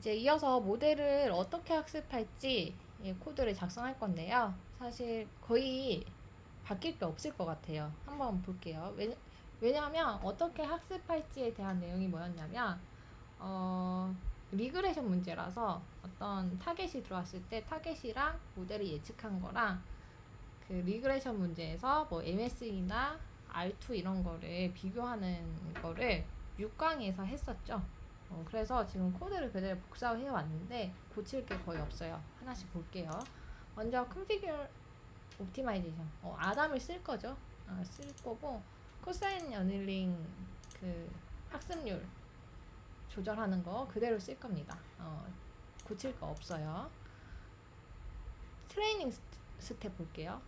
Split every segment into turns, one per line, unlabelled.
이제 이어서 모델을 어떻게 학습할지 예, 코드를 작성할 건데요. 사실 거의 바뀔 게 없을 것 같아요. 한번 볼게요. 왜냐, 왜냐하면 어떻게 학습할지에 대한 내용이 뭐였냐면 어, 리그레이션 문제라서 어떤 타겟이 들어왔을 때 타겟이랑 모델을 예측한 거랑 그 리그레이션 문제에서 뭐 MSE나 R2 이런 거를 비교하는 거를 6강에서 했었죠. 어, 그래서 지금 코드를 그대로 복사해 왔는데 고칠 게 거의 없어요. 하나씩 볼게요. 먼저 configure optimization. 어, 아담을 쓸 거죠. 아, 쓸 거고 코사인 어닐링 그 학습률 조절하는 거 그대로 쓸 겁니다. 어, 고칠 거 없어요. 트레이닝 스- 스텝 볼게요.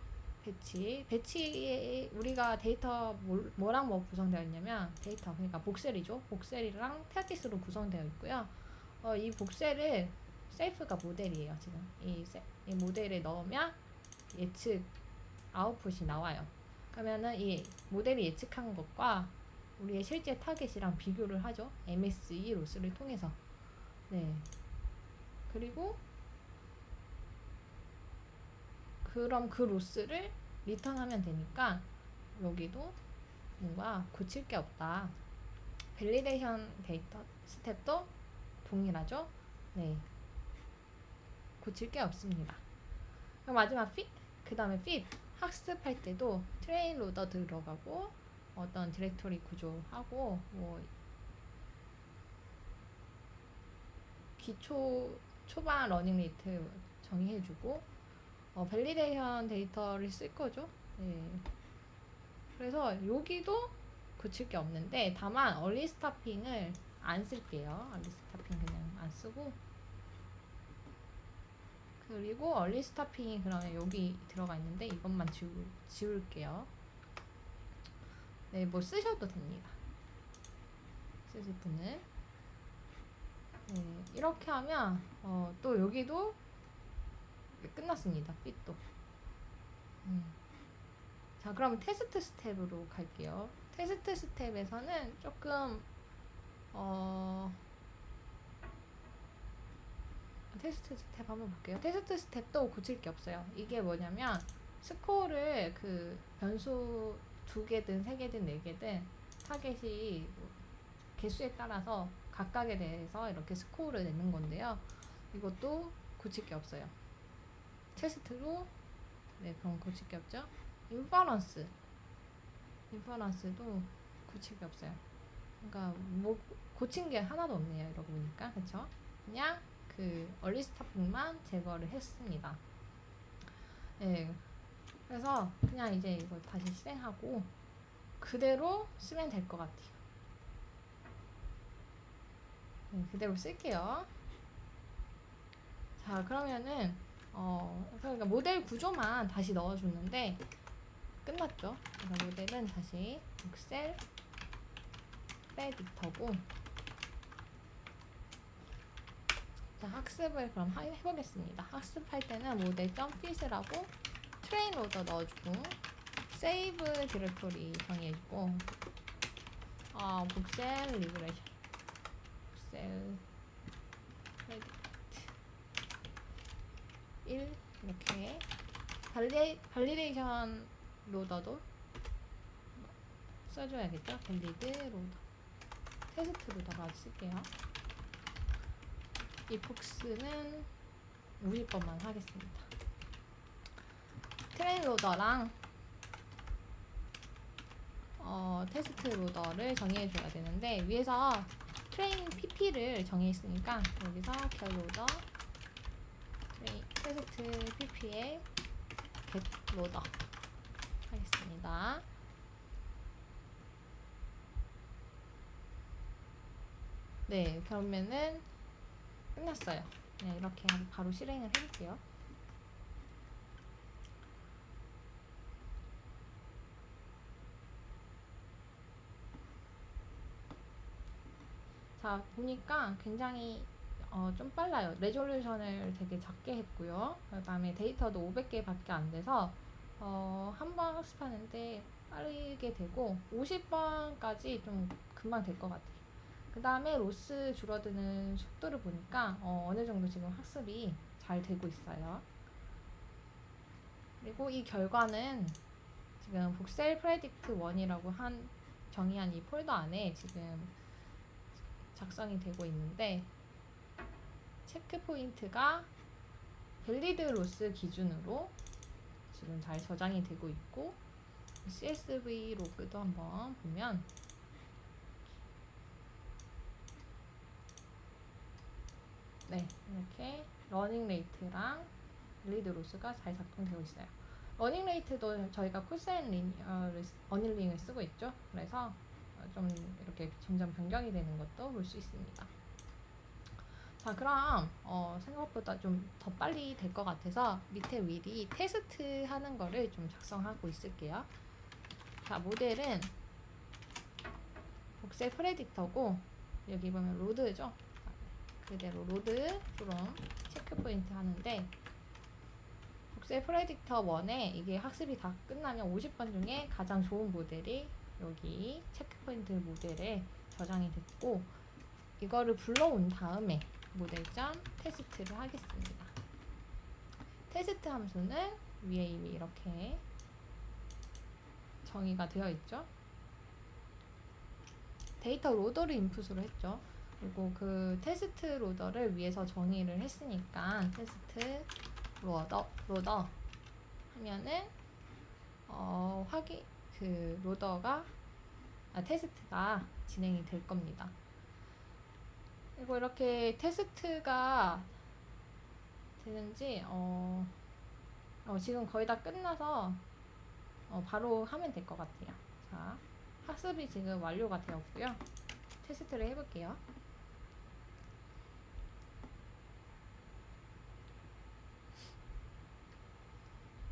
배치. 배치에 우리가 데이터 뭘- 뭐랑 뭐 구성되어 있냐면 데이터 그러니까 복셀이죠. 복셀이랑 테아티스로 구성되어 있고요. 어, 이 복셀을 셀프가 모델이에요. 지금 이, 세- 이 모델에 넣으면 예측 아웃풋이 나와요. 그러면은 이 모델이 예측한 것과 우리의 실제 타겟이랑 비교를 하죠. MSE 로스를 통해서. 네. 그리고 그럼 그 로스를 리턴하면 되니까 여기도 뭔가 고칠 게 없다. 밸리데이션 데이터 스텝도 동일하죠? 네. 고칠 게 없습니다. 그럼 마지막 fit, 그 다음에 fit. 학습할 때도 트레인 로더 들어가고 어떤 디렉토리 구조하고 뭐 기초 초반 러닝 레이트 정의해주고 어, 밸리데이션 데이터를 쓸 거죠. 네. 그래서 여기도 고칠 게 없는데 다만 얼리 스타핑을 안 쓸게요. 얼리 스타핑 그냥 안 쓰고 그리고 얼리 스타핑이 그러면 여기 들어가 있는데 이것만 지우, 지울게요. 네, 뭐 쓰셔도 됩니다. 쓰실 분은 네, 이렇게 하면 어, 또 여기도 끝났습니다. 핏도. 음. 자, 그럼 테스트 스텝으로 갈게요. 테스트 스텝에서는 조금 어 테스트 스텝 한번 볼게요. 테스트 스텝도 고칠 게 없어요. 이게 뭐냐면 스코어를 그 변수 두 개든 세 개든 네 개든 타겟이 뭐 개수에 따라서 각각에 대해서 이렇게 스코어를 내는 건데요. 이것도 고칠 게 없어요. 테스트로 네 그럼 고칠 게 없죠. 인퍼런스 인퍼런스도 고칠 게 없어요. 그러니까 뭐 고친 게 하나도 없네요. 이러고 보니까 그렇죠? 그냥 그 얼리 스타핑만 제거를 했습니다. 네. 그래서 그냥 이제 이걸 다시 실행하고 그대로 쓰면 될 것 같아요. 네, 그대로 쓸게요. 자, 그러면은 어 그러니까 모델 구조만 다시 넣어줬는데 끝났죠. 그래서 모델은 다시 엑셀 프레딕터고 자, 학습을 그럼 하- 해보겠습니다. 학습할 때는 모델 점핏이라고 트레인 로더 넣어주고 세이브 디렉토리 정의해주고 어, 복셀 리그레이션 복셀 프레딕트 1 이렇게 발리, 발리데이션 로더도 써줘야겠죠? 밸리드 로더 테스트 로더가 쓸게요. 이 폭스는 우리 것만 하겠습니다. 트레인 로더랑 어, 테스트 로더를 정의해줘야 되는데 위에서 트레인 PP를 정의했으니까 여기서 겟 로더 트레인, 테스트 PP에 겟 로더 하겠습니다. 네, 그러면은 끝났어요. 네, 이렇게 바로 실행을 해볼게요. 자, 보니까 굉장히 어, 좀 빨라요. 레졸루션을 되게 작게 했고요. 그 다음에 데이터도 500개밖에 안 돼서 어, 한 번 학습하는데 빠르게 되고 50번까지 좀 금방 될 것 같아요. 그 다음에 로스 줄어드는 속도를 보니까 어, 어느 정도 지금 학습이 잘 되고 있어요. 그리고 이 결과는 지금 복셀 프레딕트 1이라고 한 정의한 이 폴더 안에 지금 작성이 되고 있는데 체크 포인트가 밸리드 로스 기준으로 지금 잘 저장이 되고 있고 CSV 로그도 한번 보면 네 이렇게 러닝 레이트랑 밸리드 로스가 잘 작동되고 있어요. 러닝 레이트도 저희가 쿨센 리니어를 어닐링을 쓰고 있죠. 그래서 어, 좀 이렇게 점점 변경이 되는 것도 볼 수 있습니다. 자 그럼 어, 생각보다 좀 더 빨리 될 것 같아서 밑에 미리 테스트 하는 거를 좀 작성하고 있을게요. 자 모델은 복셀 프레딕터고 여기 보면 로드죠. 자, 그대로 로드 프롬 체크 포인트 하는데 복셀 프레딕터 1에 이게 학습이 다 끝나면 50번 중에 가장 좋은 모델이 여기 체크포인트 모델에 저장이 됐고 이거를 불러온 다음에 모델점 테스트를 하겠습니다. 테스트 함수는 위에 이미 이렇게 정의가 되어 있죠. 데이터 로더를 인풋으로 했죠. 그리고 그 테스트 로더를 위에서 정의를 했으니까 테스트 로더 로더 하면은 어 확인 그 로더가 아, 테스트가 진행이 될 겁니다. 그리고 이렇게 테스트가 되는지 어, 어 지금 거의 다 끝나서 어, 바로 하면 될 것 같아요. 자 학습이 지금 완료가 되었고요. 테스트를 해볼게요.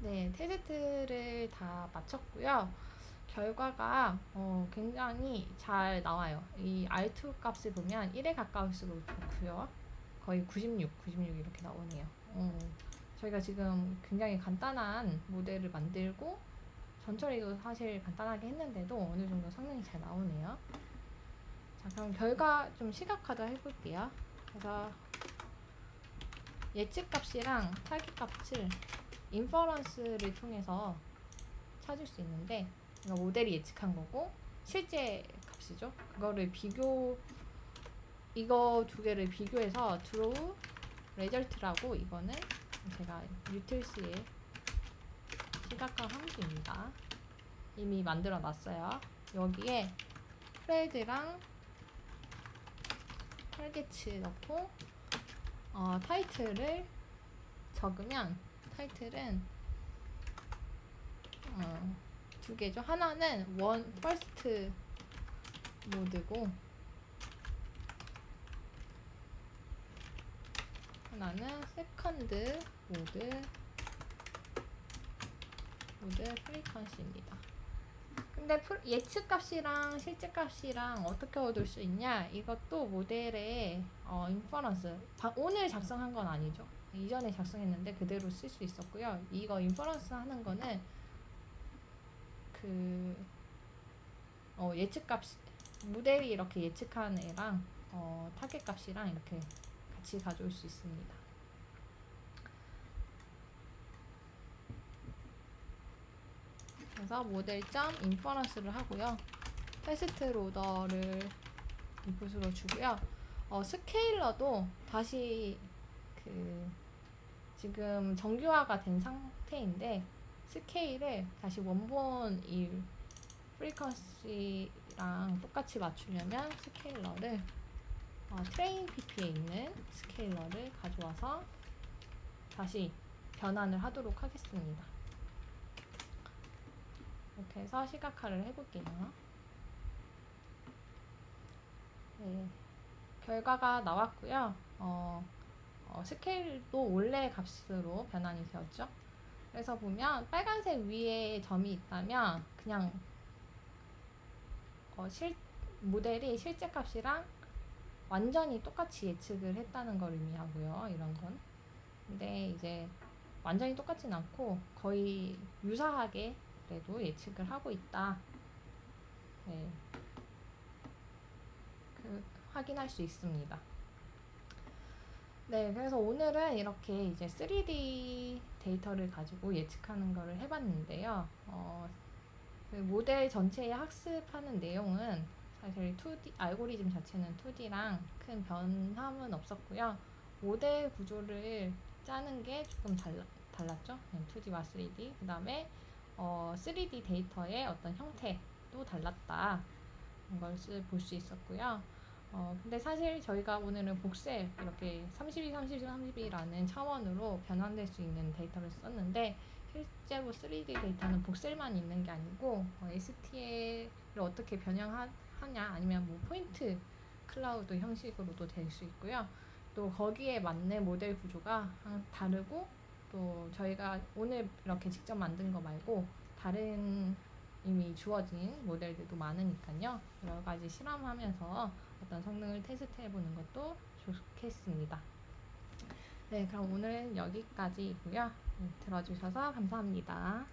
네, 테스트를 다 마쳤고요. 결과가 어, 굉장히 잘 나와요. 이 R2 값을 보면 1에 가까울수록 좋고요. 거의 96, 96 이렇게 나오네요. 어, 저희가 지금 굉장히 간단한 모델을 만들고 전처리도 사실 간단하게 했는데도 어느 정도 성능이 잘 나오네요. 자, 그럼 결과 좀 시각화도 해볼게요. 그래서 예측 값이랑 타깃 값을 인퍼런스를 통해서 찾을 수 있는데 이거 모델이 예측한 거고 실제 값이죠. 그거를 비교 이거 두 개를 비교해서 드로우 레절트라고 이거는 제가 유틸스의 시각화 함수입니다. 이미 만들어 놨어요. 여기에 프레드랑 타겟츠 넣고 어, 타이틀을 적으면 타이틀은 어, 두 개죠. 하나는 원 퍼스트 모드고 하나는 세컨드 모드 모드 프리퀀시입니다. 근데 예측 값이랑 실제 값이랑 어떻게 얻을 수 있냐? 이것도 모델의 어, 인퍼런스 바- 오늘 작성한 건 아니죠. 이전에 작성했는데 그대로 쓸 수 있었고요. 이거 인퍼런스 하는 거는 그 어, 예측 값 모델이 이렇게 예측한 애랑 어, 타겟 값이랑 이렇게 같이 가져올 수 있습니다. 그래서 모델 점 인퍼런스를 하고요. 테스트 로더를 인풋으로 주고요. 어, 스케일러도 다시 그 지금 정규화가 된 상태인데 스케일을 다시 원본 이 프리퀀시랑 똑같이 맞추려면 스케일러를 어, 트레인 PP에 있는 스케일러를 가져와서 다시 변환을 하도록 하겠습니다. 이렇게 해서 시각화를 해볼게요. 네, 결과가 나왔고요. 어, 어, 스케일도 원래 값으로 변환이 되었죠. 그래서 보면 빨간색 위에 점이 있다면 그냥 어, 실 모델이 실제 값이랑 완전히 똑같이 예측을 했다는 걸 의미하고요. 이런 건. 근데 이제 완전히 똑같진 않고 거의 유사하게 그래도 예측을 하고 있다. 네. 그 확인할 수 있습니다. 네, 그래서 오늘은 이렇게 이제 3D 데이터를 가지고 예측하는 거를 해봤는데요. 어, 그 모델 전체의 학습하는 내용은 사실 2D 알고리즘 자체는 2D랑 큰 변함은 없었고요. 모델 구조를 짜는 게 조금 달라, 달랐죠. 2D와 3D. 그 다음에 어, 3D 데이터의 어떤 형태도 달랐다. 것을 볼수 있었고요. 어, 근데 사실 저희가 오늘은 복셀 이렇게 32, 30, 32라는 차원으로 변환될 수 있는 데이터를 썼는데 실제로 3D 데이터는 복셀만 있는 게 아니고 어, STL을 어떻게 변형하냐 아니면 뭐 포인트 클라우드 형식으로도 될 수 있고요. 또 거기에 맞는 모델 구조가 항- 다르고 또 저희가 오늘 이렇게 직접 만든 거 말고 다른 이미 주어진 모델들도 많으니까요. 여러 가지 실험하면서 어떤 성능을 테스트해보는 것도 좋겠습니다. 네, 그럼 오늘은 여기까지고요. 네, 들어주셔서 감사합니다.